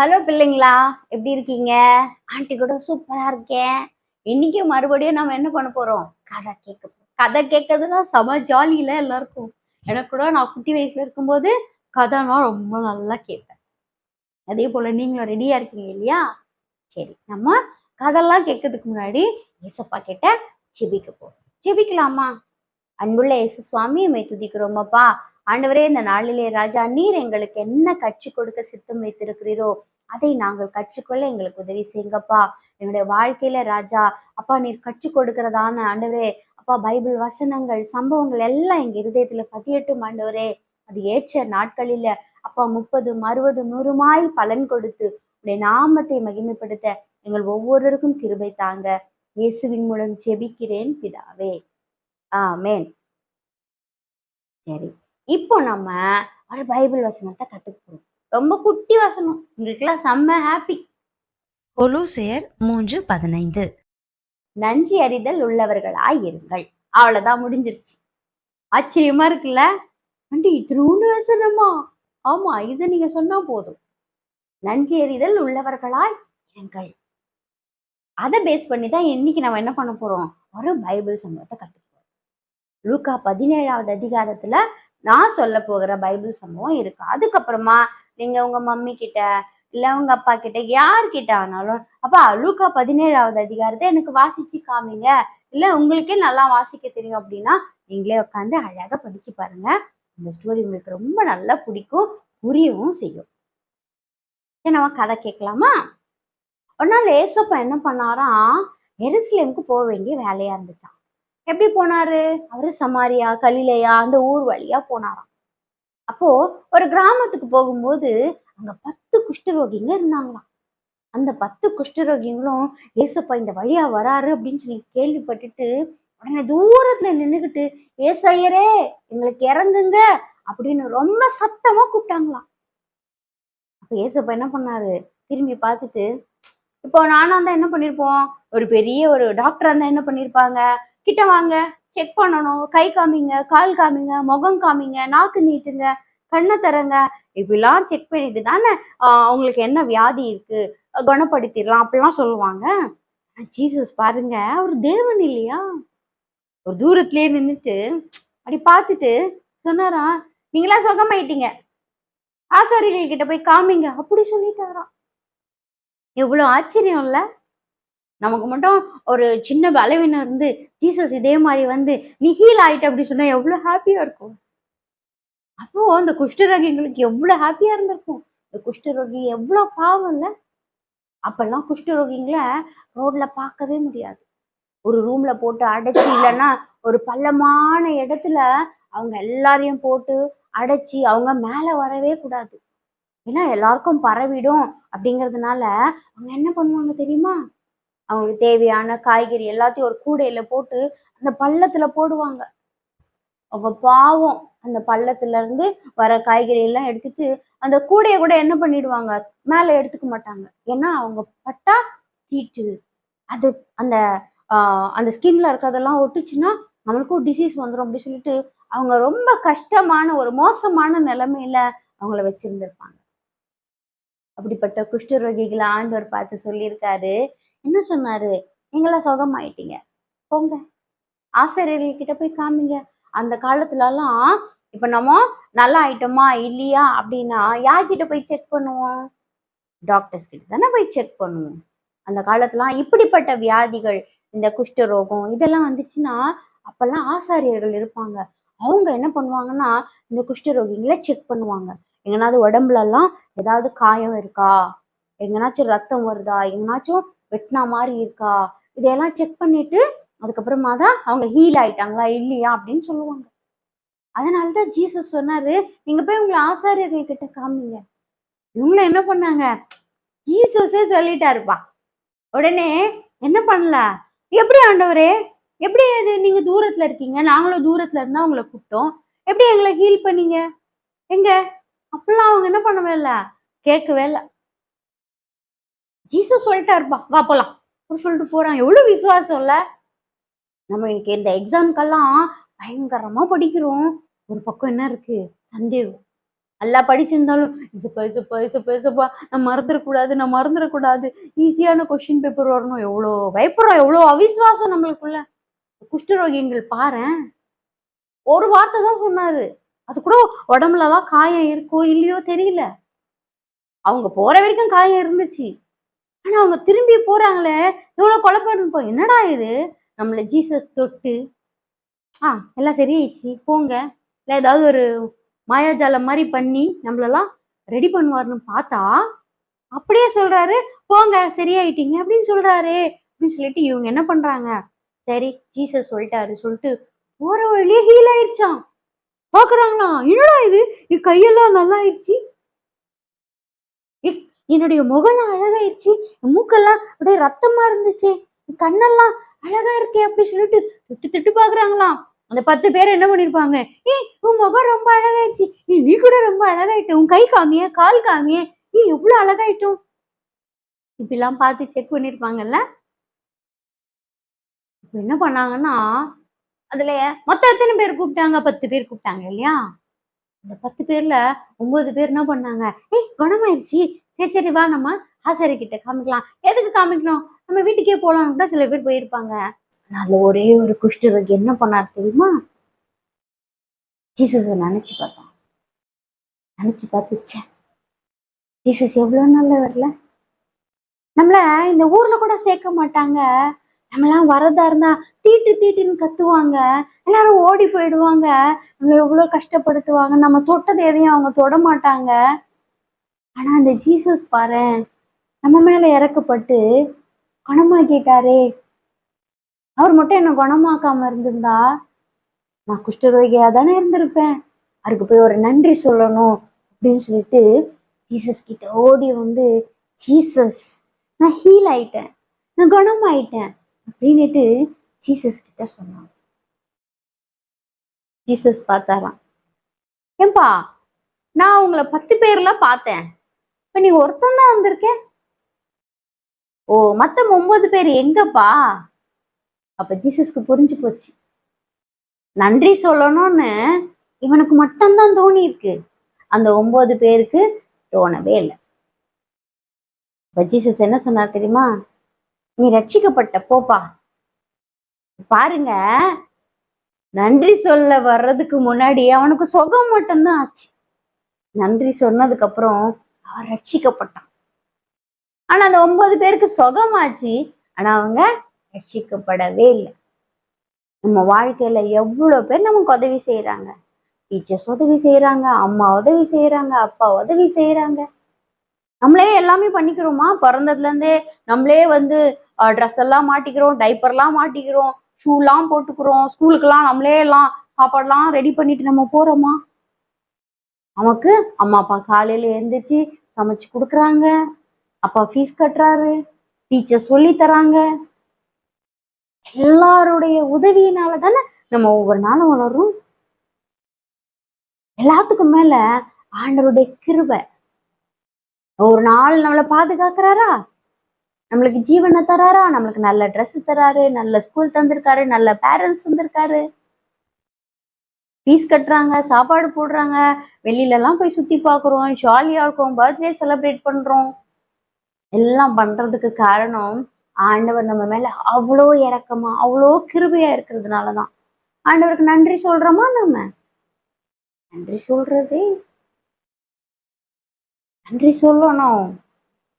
Hello பிள்ளைங்களா எப்படி இருக்கீங்க? ஆண்டி கூட சூப்பரா இருக்கேன். இன்னைக்கு மறுபடியும் நம்ம என்ன பண்ண போறோம்? கதை கேட்க கதை கேட்கறதுனா செம ஜாலியில எல்லாருக்கும். எனக்கு கூட நான் குட்டி வயசுல இருக்கும்போது கதைனா ரொம்ப நல்லா கேட்பேன். அதே போல நீங்களும் ரெடியா இருக்கீங்க இல்லையா? சரி நம்ம கதைலாம் கேட்கறதுக்கு முன்னாடி ஏசப்பா கிட்ட ஜெபிக்க போறோம். ஜெபிக்கலாமா? அன்புள்ள இயேசு சுவாமி மை துதிக்கிறோமப்பா ஆண்டவரே இந்த நாளிலே ராஜா நீர் எங்களுக்கு என்ன கற்றுக் கொடுக்க சித்தம் வைத்திருக்கிறீரோ அதை நாங்கள் கற்றுக்கொள்ள எங்களுக்கு உதவி செய்யுங்கப்பா. எங்களுடைய வாழ்க்கையில ராஜா அப்பா நீர் கற்றுக் கொடுக்கிறதான ஆண்டவரே அப்பா பைபிள் வசனங்கள் சம்பவங்கள் எல்லாம் எங்க இருதயத்துல பதியட்டும் ஆண்டவரே. அது ஏற்ற நாட்களில அப்பா முப்பதும் அறுபது நூறுமாய் பலன் கொடுத்து உடைய நாமத்தை மகிமைப்படுத்த எங்கள் ஒவ்வொருவருக்கும் கிருபை தாங்க. இயேசுவின் மூலம் ஜெபிக்கிறேன் பிதாவே. மேன் சரி. இப்போ நம்ம ஒரு பைபிள் வசனத்தை கற்றுக்கிறோம் ரொம்ப குட்டி வசனம். உங்களுக்குலாம் செம்ம ஹாப்பி கொலோசையர் மூன்று பதினைந்து. நன்றி அறிதல் உள்ளவர்களாய் இருங்கள். அவ்வளவுதான் முடிஞ்சிருச்சு. ஆச்சரியமா இருக்குல்ல? ஆண்டி இத்தினூண்டு வசனமா? ஆமா இதை நீங்க சொன்னா போதும். நன்றி அறிதல் உள்ளவர்களாய் இருங்கள். அதை பேஸ் பண்ணி தான் இன்னைக்கு நம்ம என்ன பண்ண போறோம்? ஒரு பைபிள் சம்பவத்தை கற்றுக்கிறோம் லூக்கா பதினேழாவது அதிகாரத்துல நான் சொல்ல போகிற பைபிள் சம்பவம் இருக்கு. அதுக்கப்புறமா நீங்க உங்க மம்மி கிட்ட இல்ல உங்க அப்பா கிட்ட யார்கிட்ட ஆனாலும் அப்பா அலுக்கா பதினேழாவது அதிகாரத்தை எனக்கு வாசிச்சு காமிங்க. இல்ல உங்களுக்கே நல்லா வாசிக்க தெரியும் அப்படின்னா நீங்களே உட்காந்து அழகா படிச்சு பாருங்க. இந்த ஸ்டோரி உங்களுக்கு ரொம்ப நல்லா பிடிக்கும் புரியவும் செய்யும். சரி நம்ம கதை கேட்கலாமா? ஒரு நாள் ஏசப்பா என்ன பண்ணாராம் எருசலேமுக்கு போக வேண்டிய வேலையா இருந்துச்சான் எப்படி போனாரு? அவரு சமாரியா கலிலையா அந்த ஊர் வழியா போனாராம். அப்போ ஒரு கிராமத்துக்கு போகும்போது அங்க பத்து குஷ்டரோகிங்க இருந்தாங்களாம். அந்த பத்து குஷ்டரோகிங்களும் ஏசப்பா இந்த வழியா வராரு அப்படின்னு சொல்லி கேள்விப்பட்டுட்டு உடனே தூரத்துல நின்றுக்கிட்டு ஏசையரே எங்களுக்கு இறங்குங்க அப்படின்னு ரொம்ப சத்தமா கூப்பிட்டாங்களாம். அப்ப ஏசப்பா என்ன பண்ணாரு? திரும்பி பார்த்துட்டு இப்போ நானா இருந்தா என்ன பண்ணிருப்போம்? ஒரு பெரிய ஒரு டாக்டரா இருந்தா என்ன பண்ணிருப்பாங்க? கிட்ட வாங்க செக் பண்ணணும் கை காமிங்க கால் காமிங்க முகம் காமிங்க நாக்கு நீட்டுங்க கண்ணை தரங்க இப்படிலாம் செக் பண்ணிட்டு தானே அவங்களுக்கு என்ன வியாதி இருக்கு குணப்படுத்திடலாம் அப்படிலாம் சொல்லுவாங்க. ஜீசஸ் பாருங்க அவர் தேவன் இல்லையா? ஒரு தூரத்துலயே நின்றுட்டு அப்படி பார்த்துட்டு சொன்னாரா நீங்களாம் சுகமாயிட்டீங்க ஆசாரிகள் கிட்ட போய் காமிங்க அப்படி சொல்லிட்டாராம். எவ்வளோ ஆச்சரியம் இல்லை நமக்கு மட்டும் ஒரு சின்ன பலவீனம் இருந்து ஜீசஸ் இதே மாதிரி வந்து நீ ஹீல் ஆயிட்ட அப்படி சொன்னா எவ்வளவு ஹாப்பியா இருக்கும். அப்போ அந்த குஷ்டரோகிங்களுக்கு எவ்வளவு ஹாப்பியா இருந்திருக்கும். இந்த குஷ்டரோகி எவ்வளவு பாவம் இல்லை. அப்பெல்லாம் குஷ்டரோகிங்களை ரோட்ல பார்க்கவே முடியாது. ஒரு ரூம்ல போட்டு அடைச்சி இல்லைன்னா ஒரு பள்ளமான இடத்துல அவங்க எல்லாரையும் போட்டு அடைச்சி அவங்க மேலே வரவே கூடாது. ஏன்னா எல்லாருக்கும் பரவிடும் அப்படிங்கிறதுனால அவங்க என்ன பண்ணுவாங்க தெரியுமா? அவங்களுக்கு தேவையான காய்கறி எல்லாத்தையும் ஒரு கூடையில போட்டு அந்த பள்ளத்துல போடுவாங்க. அவங்க பாவம். அந்த பள்ளத்துல இருந்து வர காய்கறி எல்லாம் எடுத்துட்டு அந்த கூடையை கூட என்ன பண்ணிடுவாங்க? மேல எடுத்துக்க மாட்டாங்க. ஏன்னா அவங்க பட்டா தீட்டு. அது அந்த அந்த ஸ்கின்ல இருக்கிறதெல்லாம் ஒட்டுச்சுன்னா நம்மளுக்கும் டிசீஸ் வந்துடும் அப்படி சொல்லிட்டு அவங்க ரொம்ப கஷ்டமான ஒரு மோசமான நிலைமையில அவங்கள வச்சிருந்திருப்பாங்க. அப்படிப்பட்ட குஷ்டரோகிகளை ஆண்டவர் பார்த்து சொல்லியிருக்காரு. என்ன சொன்னாரு? நீங்களாம் சுகமாயிட்டீங்க. போங்க. ஆசிரியர்கள் கிட்ட போய் காமிங்க. அந்த காலத்துலலாம் இப்ப நம்ம நல்லா ஆயிட்டோமா இல்லையா அப்படின்னா யார்கிட்ட போய் செக் பண்ணுவோம்? டாக்டர்ஸ் கிட்ட தானே போய் செக் பண்ணுவோம். அந்த காலத்துலாம் இப்படிப்பட்ட வியாதிகள் இந்த குஷ்டரோகம் இதெல்லாம் வந்துச்சுன்னா அப்பெல்லாம் ஆசாரியர்கள் இருப்பாங்க. அவங்க என்ன பண்ணுவாங்கன்னா இந்த குஷ்டரோகிங்களை செக் பண்ணுவாங்க. எங்கனாவது உடம்புலலாம் ஏதாவது காயம் இருக்கா? எங்கனாச்சும் ரத்தம் வருதா? எங்கனாச்சும் வெட்டினா மாதிரி இருக்கா? இதையெல்லாம் செக் பண்ணிட்டு அதுக்கப்புறமா தான் அவங்க ஹீல் ஆயிட்டாங்களா இல்லையா அப்படின்னு சொல்லுவாங்க. அதனாலதான் ஜீசஸ் சொன்னாரு நீங்க போய் உங்களை ஆசாரியர்கள் கிட்ட காமிங்க. இவங்களும் என்ன பண்ணாங்க? ஜீசஸே சொல்லிட்டாருப்பா. உடனே என்ன பண்ணல? எப்படி ஆண்டவரே? எப்படி அது நீங்க தூரத்துல இருக்கீங்க? நாங்களும் தூரத்துல இருந்தா உங்களை கூப்பிட்டோம். எப்படி எங்களை ஹீல் பண்ணீங்க? எங்க? அப்பெல்லாம் அவங்க என்ன பண்ணவே இல்லை? கேட்கவே இல்லை. ஜீசஸ் சொல்லிட்டாருப்பா வா போலாம். அப்படி சொல்லிட்டு போறான். எவ்வளவு விசுவாசம் இல்ல. நம்ம இன்னைக்கு இந்த எக்ஸாம்க்கெல்லாம் பயங்கரமா படிக்கிறோம். ஒரு பக்கம் என்ன இருக்கு? சந்தேகம். நல்லா படிச்சிருந்தாலும் இசப்பா இசப்பா இசப்பா இசப்பா நான் மறந்துடக்கூடாது நான் மறந்துடக்கூடாது. ஈஸியான கொஸ்டின் பேப்பர் வரணும். எவ்வளோ பயப்படுறோம். எவ்வளோ அவிஸ்வாசம் நம்மளுக்குள்ள. குஷ்டரோகிங்கள் பாரேன். ஒரு வார்த்தை தான் சொன்னாரு. அது கூட உடம்புலலாம் காயம் இருக்கோ இல்லையோ தெரியல. அவங்க போற வரைக்கும் காயம் இருந்துச்சு. ஆனா அவங்க திரும்பி போறாங்களே. எவ்வளவு குழப்பம் இருக்கும் என்னடா இது? நம்மள ஜீசஸ் தொட்டு. ஆ எல்லாம் சரியாயிடுச்சு. போங்க. இல்லை ஏதாவது ஒரு மாயாஜாலம் மாதிரி பண்ணி நம்மளெல்லாம் ரெடி பண்ணுவார்னு பார்த்தா அப்படியே சொல்றாரு போங்க சரியாயிட்டீங்க அப்படின்னு சொல்றாரு. அப்படின்னு சொல்லிட்டு இவங்க என்ன பண்றாங்க? சரி ஜீசஸ் சொல்லிட்டாரு. சொல்லிட்டு போற வழியே ஹீல் ஆயிடுச்சான் பாக்குறாங்களா என்னடா இது? கையெல்லாம் நல்லா ஆயிடுச்சு என்னுடைய முகம் அழகாயிடுச்சு என் மூக்கெல்லாம் அப்படியே ரத்தமா இருந்துச்சு. கண்ணெல்லாம் அழகா இருக்கே அப்படின்னு சொல்லிட்டு திட்டு திட்டு பாக்குறாங்களாம். அந்த பத்து பேர் என்ன பண்ணிருப்பாங்க? ஏய் உன் முகம் ரொம்ப அழகாயிடுச்சு ஏய், நீ கூட ரொம்ப அழகாயிட்ட. உன் கை காமிய கால் காமிய. நீ எவ்வளவு அழகாயிட்டும். இப்படிலாம் பார்த்து செக் பண்ணிருப்பாங்கல்ல? இப்ப என்ன பண்ணாங்கன்னா அதுல மொத்தம் எத்தனை பேர் கூப்பிட்டாங்க? பத்து பேர் கூப்பிட்டாங்க இல்லையா? அந்த பத்து பேர்ல ஒன்பது பேர் என்ன பண்ணாங்க? ஏய் குணமாயிருச்சு சரி சரி வா நம்ம ஆசாரி கிட்ட காமிக்கலாம். எதுக்கு காமிக்கணும்? நம்ம வீட்டுக்கே போகலான்னு கூட சில பேர் போயிருப்பாங்க. அதில் ஒரே ஒரு குஷ்டருக்கு என்ன பண்ணார் தெரியுமா? ஜீசஸை நினச்சி பார்த்தோம். நினச்சி பார்த்துச்சேன் ஜீசஸ் எவ்வளோ நல்ல வரல இந்த ஊரில் கூட சேர்க்க மாட்டாங்க. நம்மளாம் வரதா இருந்தா தீட்டு தீட்டுன்னு கத்துவாங்க. எல்லாரும் ஓடி போயிடுவாங்க. நம்மளை எவ்வளோ கஷ்டப்படுத்துவாங்க. நம்ம தொட்டது எதையும் அவங்க தொட மாட்டாங்க. ஆனா அந்த ஜீசஸ் பாரு நம்ம மேல இறக்கப்பட்டு குணமாக்கிட்டாரே அவர் மட்டும் என்ன குணமாக்காம இருந்திருந்தா நான் குஷ்டரோகியா தானே இருந்திருப்பேன். அவருக்கு போய் ஒரு நன்றி சொல்லணும் அப்படின்னு சொல்லிட்டு ஜீசஸ் கிட்ட ஓடி வந்து ஜீசஸ் நான் ஹீல் ஆயிட்டேன். நான் குணமாயிட்டேன் அப்படின்னுட்டு ஜீசஸ் கிட்ட சொன்னாங்க ஜீசஸ் பார்த்தாராம். ஏன்பா நான் உங்களை பத்து பேர்லாம் பார்த்தேன். இப்ப நீ ஒருத்தன் தான் வந்திருக்க? ஓ மத்த ஒன்பது பேர் எங்கப்பா? அப்ப ஜீசஸ்க்கு புரிஞ்சு போச்சு. நன்றி சொல்லணும்னு இவனுக்கு மட்டும்தான் தோணி இருக்கு. அந்த ஒன்பது பேருக்கு தோணவே இல்லை. இப்ப ஜீசஸ் என்ன சொன்னார் தெரியுமா? நீ ரட்சிக்கப்பட்ட போப்பா. பாருங்க நன்றி சொல்ல வர்றதுக்கு முன்னாடி அவனுக்கு சுகம் மட்டும்தான் ஆச்சு. நன்றி சொன்னதுக்கு அப்புறம் அவன் ரட்சிக்கப்பட்டான். ஆனா அந்த ஒன்பது பேருக்கு சுகமாச்சு. ஆனா அவங்க ரட்சிக்கப்படவே இல்லை. நம்ம வாழ்க்கையில எவ்வளவு பேர் நமக்கு உதவி செய்யறாங்க டீச்சர்ஸ் உதவி செய்யறாங்க அம்மா உதவி செய்யறாங்க அப்பா உதவி செய்யறாங்க நம்மளே எல்லாமே பண்ணிக்கிறோமா? பிறந்ததுல இருந்தே நம்மளே வந்து ட்ரெஸ் எல்லாம் மாட்டிக்கிறோம் டைப்பர்லாம் மாட்டிக்கிறோம் ஷூலாம் போட்டுக்கிறோம் ஸ்கூலுக்கெல்லாம் நம்மளே எல்லாம் சாப்பாடுலாம் ரெடி பண்ணிட்டு நம்ம போறோமா? நமக்கு அம்மா அப்பா காலையில எழுந்திரிச்சு சமைச்சு கொடுக்குறாங்க. அப்பா ஃபீஸ் கட்டுறாரு. டீச்சர் சொல்லி தராங்க. எல்லாருடைய உதவியினால தானே நம்ம ஒவ்வொரு நாளும் வளரும் எல்லாத்துக்கும் மேல ஆண்டருடைய கிருவை ஒரு நாள் நம்மளை பாதுகாக்கிறாரா? நம்மளுக்கு ஜீவனை தராரா? நம்மளுக்கு நல்ல ட்ரெஸ் தராரு நல்ல ஸ்கூல் தந்திருக்காரு நல்ல பேரண்ட்ஸ் தந்திருக்காரு ஃபீஸ் கட்டுறாங்க சாப்பாடு போடுறாங்க. வெளியிலலாம் எல்லாம் போய் சுத்தி பார்க்குறோம் ஜாலியா இருக்கோம். பர்த்டே செலிப்ரேட் பண்றோம். எல்லாம் பண்றதுக்கு காரணம் ஆண்டவர் நம்ம மேல அவ்வளோ இறக்கமா அவ்வளோ கிருபையா இருக்கிறதுனாலதான். ஆண்டவருக்கு நன்றி சொல்றோமா நம்ம? நன்றி சொல்றதே. நன்றி சொல்லணும்.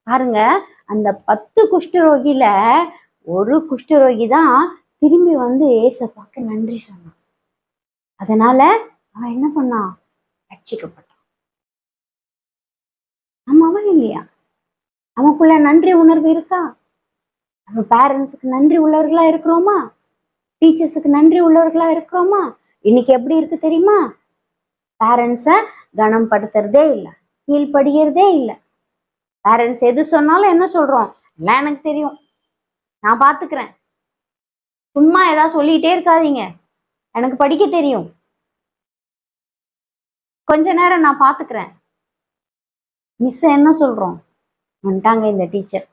பாருங்க அந்த பத்து குஷ்டரோகில ஒரு குஷ்டரோகி தான் திரும்பி வந்து ஏசப்பாக்கு நன்றி சொன்னான். அதனால அவன் என்ன பண்ணான் ரட்சிக்கப்பட்டான். நம்ம அவன் இல்லையா? நமக்குள்ள நன்றி உணர்வு இருக்கா? நம்ம பேரண்ட்ஸுக்கு நன்றி உள்ளவர்களா இருக்கிறோமா? டீச்சர்ஸுக்கு நன்றி உள்ளவர்களா இருக்கிறோமா? இன்னைக்கு எப்படி இருக்கு தெரியுமா? பேரண்ட்ஸை கனம் படுத்துறதே இல்லை கீழ்படுகிறதே இல்லை. பேரண்ட்ஸ் எது சொன்னாலும் என்ன சொல்றோம்? எல்லாம் எனக்கு தெரியும். நான் பார்த்துக்கிறேன் சும்மா ஏதாவது சொல்லிக்கிட்டே இருக்காதீங்க. எனக்கு படிக்க தெரியும். கொஞ்ச நேரம் நான் பாத்துக்கிறேன். மிஸ் என்ன சொல்றோம்? வந்துட்டாங்க இந்த டீச்சர்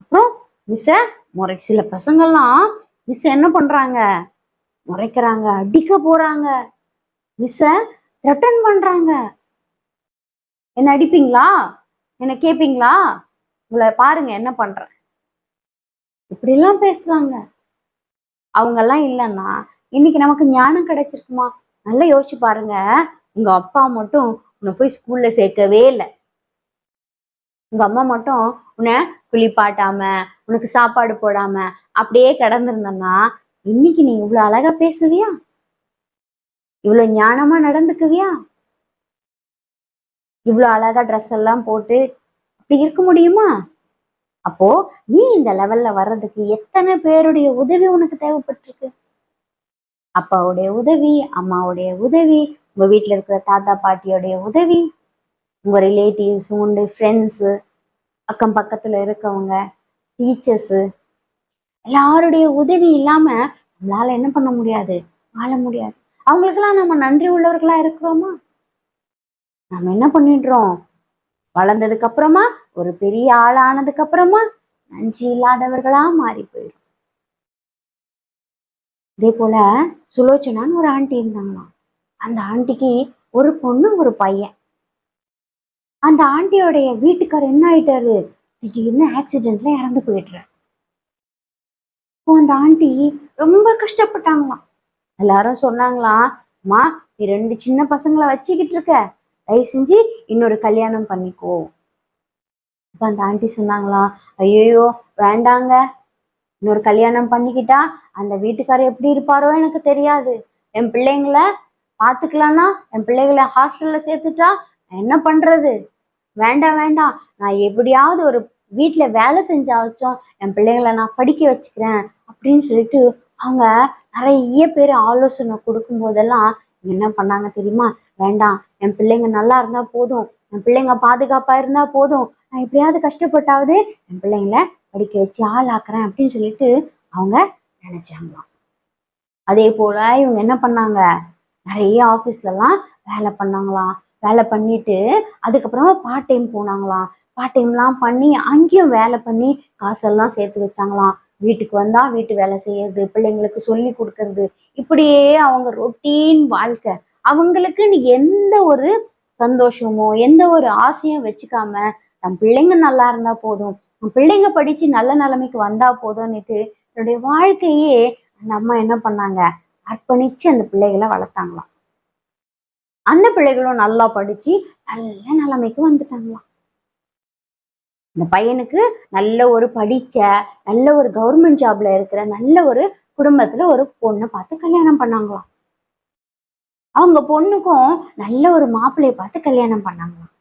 அப்புறம் மிஸ்ஸ முறை சில பசங்கள்லாம் மிஸ் என்ன பண்றாங்க? முறைக்கிறாங்க அடிக்க போறாங்க. மிஸ்ஸ ரிட்டர்ன் பண்றாங்க. என்ன அடிப்பீங்களா? என்ன கேப்பீங்களா? உங்களை பாருங்க என்ன பண்றேன். இப்படிலாம் பேசுறாங்க. அவங்கெல்லாம் இல்லைன்னா இன்னைக்கு நமக்கு ஞானம் கிடைச்சிருக்குமா? நல்லா யோசிச்சு பாருங்க. உங்க அப்பா மட்டும் உன்னை போய் ஸ்கூல்ல சேர்க்கவே இல்லை. உங்க அம்மா மட்டும் உன்னை குளிப்பாட்டாம உனக்கு சாப்பாடு போடாம அப்படியே கிடந்திருந்தன்னா இன்னைக்கு நீ இவ்வளவு அழகா பேசுவியா? இவ்வளவு ஞானமா நடந்துக்குவியா? இவ்வளவு அழகா ட்ரெஸ் எல்லாம் போட்டு அப்படி இருக்க முடியுமா? அப்போ நீ இந்த லெவல்ல வர்றதுக்கு எத்தனை பேருடைய உதவி உனக்கு தேவைப்பட்டிருக்கு? அப்பாவுடைய உதவி அம்மாவுடைய உதவி உங்க வீட்டுல இருக்கிற தாத்தா பாட்டியோடைய உதவி உங்க ரிலேட்டிவ்ஸ் உண்டு ஃப்ரெண்ட்ஸு அக்கம் பக்கத்துல இருக்கவங்க டீச்சர்ஸு எல்லாருடைய உதவி இல்லாம நம்மளால என்ன பண்ண முடியாது? வாழ முடியாது. அவங்களுக்கெல்லாம் நம்ம நன்றி உள்ளவர்களா இருக்கிறோமா? நம்ம என்ன பண்ணிடுறோம்? வளர்ந்ததுக்கு அப்புறமா ஒரு பெரிய ஆளானதுக்கு அப்புறமா நன்றி இல்லாதவர்களா மாறி போயிடும். இதே போல சுலோச்சனான்னு ஒரு ஆண்டி இருந்தாங்களாம். அந்த ஆண்டிக்கு ஒரு பொண்ணு ஒரு பையன். அந்த ஆண்டியோடைய வீட்டுக்கார் என்ன ஆயிட்டாரு? திடீர்னு ஆக்சிடென்ட்ல இறந்து போயிடுறாரு. அப்போ அந்த ஆண்டி ரொம்ப கஷ்டப்பட்டாங்களாம். எல்லாரும் சொன்னாங்களாம் அம்மா நீ ரெண்டு சின்ன பசங்களை வச்சுக்கிட்டு இருக்க. தயவு செஞ்சு இன்னொரு கல்யாணம் பண்ணிக்கோ. இப்போ அந்த ஆண்டி சொன்னாங்களா ஐயோ வேண்டாங்க. இன்னொரு கல்யாணம் பண்ணிக்கிட்டா அந்த வீட்டுக்காரர் எப்படி இருப்பாரோ எனக்கு தெரியாது. என் பிள்ளைங்கள பாத்துக்கலாம்னா என் பிள்ளைகளை ஹாஸ்டல்ல சேர்த்துட்டா என்ன பண்றது? வேண்டாம் வேண்டாம். நான் எப்படியாவது ஒரு வீட்டுல வேலை செஞ்சாச்சும் என் பிள்ளைங்களை நான் படிக்க வச்சுக்கிறேன் அப்படின்னு சொல்லிட்டு அவங்க நிறைய பேர் ஆலோசனை கொடுக்கும் போதெல்லாம் என்ன பண்ணாங்க தெரியுமா? வேண்டாம். என் பிள்ளைங்க நல்லா இருந்தா போதும். என் பிள்ளைங்க பாதுகாப்பா இருந்தா போதும். நான் எப்படியாவது கஷ்டப்பட்டாவது என் பிள்ளைங்கள படிக்க வச்சு ஆள் ஆக்குறேன் அப்படின்னு சொல்லிட்டு அவங்க நினைச்சாங்களாம். அதே போல இவங்க என்ன பண்ணாங்க? நிறைய ஆஃபீஸ்லலாம் வேலை பண்ணாங்களாம். வேலை பண்ணிட்டு அதுக்கப்புறமா பார்ட் டைம் போனாங்களாம். பார்ட் டைம்லாம் பண்ணி அங்கேயும் வேலை பண்ணி காசெல்லாம் சேர்த்து வச்சாங்களாம். வீட்டுக்கு வந்தா வீட்டு வேலை செய்யறது பிள்ளைங்களுக்கு சொல்லி கொடுக்கறது. இப்படியே அவங்க ரொட்டீன் வாழ்க்கை. அவங்களுக்குன்னு எந்த ஒரு சந்தோஷமோ எந்த ஒரு ஆசையும் வச்சுக்காம தன் பிள்ளைங்க நல்லா இருந்தா போதும். நம் பிள்ளைங்க படிச்சு நல்ல நிலைமைக்கு வந்தா போதும்னுட்டு என்னுடைய வாழ்க்கையே அந்த அம்மா என்ன பண்ணாங்க? அர்ப்பணிச்சு அந்த பிள்ளைகளை வளர்த்தாங்களாம். அந்த பிள்ளைகளும் நல்லா படிச்சு நல்ல நிலைமைக்கு வந்துட்டாங்களாம். இந்த பையனுக்கு நல்ல ஒரு படிச்ச நல்ல ஒரு கவர்மெண்ட் ஜாப்ல இருக்கிற நல்ல ஒரு குடும்பத்துல ஒரு பொண்ணை பார்த்து கல்யாணம் பண்ணாங்களாம். அவங்க பொண்ணுக்கும் நல்ல ஒரு மாப்பிள்ளைய பார்த்து கல்யாணம் பண்ணாங்களாம்.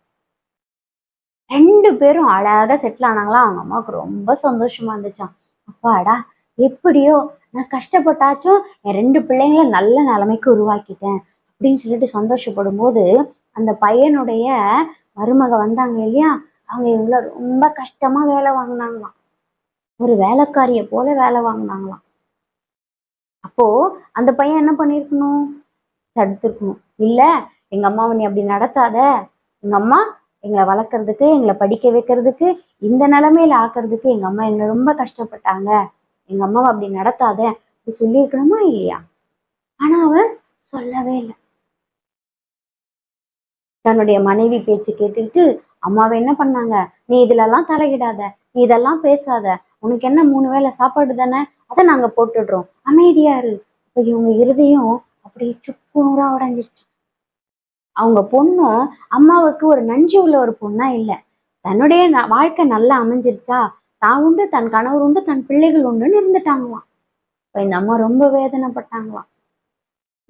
ரெண்டு பேரும் அழகா செட்டில் ஆனாங்களா? அவங்க அம்மாவுக்கு ரொம்ப சந்தோஷமா இருந்துச்சாம் அப்பாடா எப்படியோ நான் கஷ்டப்பட்டாச்சும் என் ரெண்டு பிள்ளைங்கள நல்ல நிலைமைக்கு உருவாக்கிட்டேன் அப்படின்னு சொல்லிட்டு சந்தோஷப்படும் போது அந்த பையனுடைய மருமக வந்தாங்க இல்லையா? அவங்க இவங்கள ரொம்ப கஷ்டமா வேலை வாங்கினாங்களாம். ஒரு வேலைக்காரிய போல வேலை வாங்கினாங்களாம். அப்போ அந்த பையன் என்ன பண்ணிருக்கணும் தடுத்துருக்கணும். இல்ல எங்க அம்மாவை நீ அப்படி நடத்தாத. எங்க அம்மா எங்களை வளர்க்கறதுக்கு எங்களை படிக்க வைக்கிறதுக்கு இந்த நிலைமையில ஆக்குறதுக்கு எங்க அம்மா என்ன ரொம்ப கஷ்டப்பட்டாங்க. எங்க அம்மாவை அப்படி நடத்தாத அப்படி சொல்லியிருக்கணுமா இல்லையா? ஆனா அவன் சொல்லவே இல்லை. தன்னுடைய மனைவி பேச்சு கேட்டுக்கிட்டு அம்மாவை என்ன பண்ணாங்க? நீ இதுலலாம் தலையிடாத நீ இதெல்லாம் பேசாத உனக்கு என்ன மூணு வேளை சாப்பாடு தானே? அதை நாங்க போட்டுடுறோம். அமைதியா இரு. இப்ப இவங்க இருதையும் அப்படியே சுக்குநூறா உடஞ்சிச்சு அவங்க பொண்ணும் அம்மாவுக்கு ஒரு நன்றி உள்ள ஒரு பொண்ணா இல்லை. தன்னுடைய வாழ்க்கை நல்லா அமைஞ்சிருச்சா? தான் உண்டு தன் கணவர் உண்டு தன் பிள்ளைகள் உண்டுன்னு இருந்துட்டாங்களாம். இப்போ இந்த அம்மா ரொம்ப வேதனைப்பட்டாங்களாம்.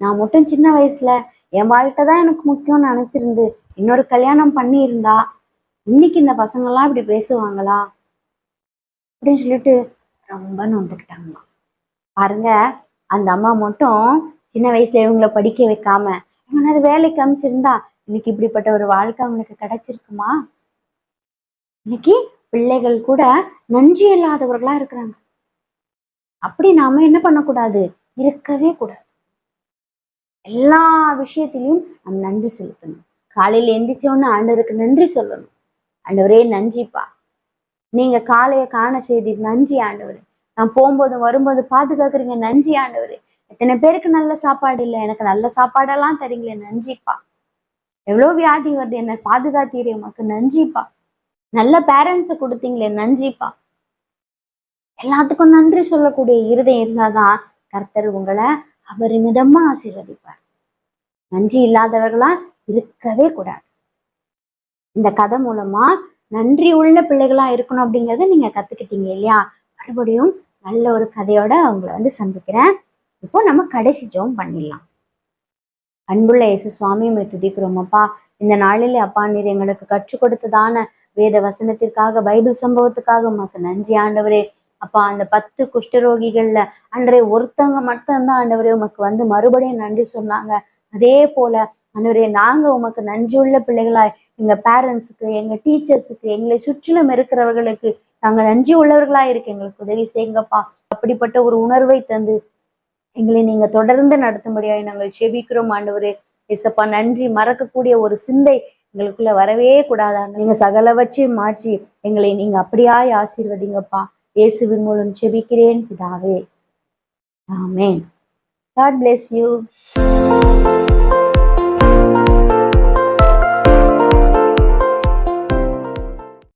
நான் மட்டும் சின்ன வயசுல என் வாழ்க்கை தான் எனக்கு முக்கியம்னு நினைச்சிருந்து இன்னொரு கல்யாணம் பண்ணியிருந்தா இன்னைக்கு இந்த பசங்கள்லாம் இப்படி பேசுவாங்களா? அப்படின்னு சொல்லிட்டு ரொம்ப நொந்துக்கிட்டாங்களாம் பாருங்க அந்த அம்மா மட்டும் சின்ன வயசுல இவங்களை படிக்க வைக்காம எங்கனாவது வேலைக்கு அமைச்சிருந்தா இன்னைக்கு இப்படிப்பட்ட ஒரு வாழ்க்கை அவங்களுக்கு கிடைச்சிருக்குமா? இன்னைக்கு பிள்ளைகள் கூட நன்றி இல்லாதவர்களா இருக்கிறாங்க. அப்படி நாம என்ன பண்ணக்கூடாது? இருக்கவே கூடாது. எல்லா விஷயத்திலையும் நம்ம நன்றி செலுத்தணும். காலையில எந்திரிச்சோன்னு ஆண்டவருக்கு நன்றி சொல்லணும். ஆண்டவரே நன்றிப்பா. நீங்க காலையை காண செய்தி நன்றி ஆண்டவர். நான் போகும்போது வரும்போது பாதுகாக்கிறீங்க. நன்றி ஆண்டவரே. எத்தனை பேருக்கு நல்ல சாப்பாடு இல்லை? எனக்கு நல்ல சாப்பாடெல்லாம் தரீங்களே நஞ்சிப்பா. எவ்வளோ வியாதி வருது? என்ன பாதுகாத்தீரே உமக்கு நஞ்சிப்பா. நல்ல பேரண்ட்ஸை கொடுத்தீங்களே நஞ்சிப்பா. எல்லாத்துக்கும் நன்றி சொல்லக்கூடிய இருதயம் இருந்தாதான் கர்த்தர் உங்களை அபரிமிதமா ஆசீர்வதிப்பார். நன்றி இல்லாதவர்களா இருக்கவே கூடாது. இந்த கதை மூலமா நன்றி உள்ள பிள்ளைகளா இருக்கணும் அப்படிங்கறத நீங்க கத்துக்கிட்டீங்க இல்லையா? மறுபடியும் நல்ல ஒரு கதையோட உங்களை வந்து சந்திக்கிறேன். இப்போ நம்ம கடைசி ஜோம் பண்ணிடலாம். அன்புள்ள இயேசு சுவாமி உம்மை துதிக்கிறோம். அப்பா இந்த நாளிலே அப்பா நீர் எங்களுக்கு கற்றுக் கொடுத்ததான வேத வசனத்திற்காக பைபிள் சம்பவத்துக்காக உமக்கு நன்றி ஆண்டவரே. அப்பா அந்த பத்து குஷ்டரோகிகள்ல அன்றே ஒருத்தவங்க மட்டும்தான் ஆண்டவரே உமக்கு வந்து மறுபடியும் நன்றி சொன்னாங்க. அதே போல ஆண்டவரே நாங்க உமக்கு நன்றியுள்ள பிள்ளைகளாய் எங்க பேரண்ட்ஸுக்கு எங்க டீச்சர்ஸுக்கு எங்களை சுற்றிலும் இருக்கிறவர்களுக்கு நாங்க நன்றி உள்ளவர்களா இருக்கு எங்களுக்கு உதவி செய்யுங்கப்பா. அப்படிப்பட்ட ஒரு உணர்வை தந்து எங்களை நீங்க தொடர்ந்து நடத்தும்படியாக நாங்கள் செபிக்கிறோம் ஆண்டவரே. இசப்பா நன்றி. மறக்கக்கூடிய ஒரு சிந்தை எங்களுக்குள்ள வரவே கூடாதா? நீங்க சகலவற்றையும் மாற்றி எங்களை நீங்க அப்படியாய் ஆசீர்வதிங்கப்பா. இயேசுவின் மூலம் செபிக்கிறேன் பிதாவே. ஆமேன். God bless you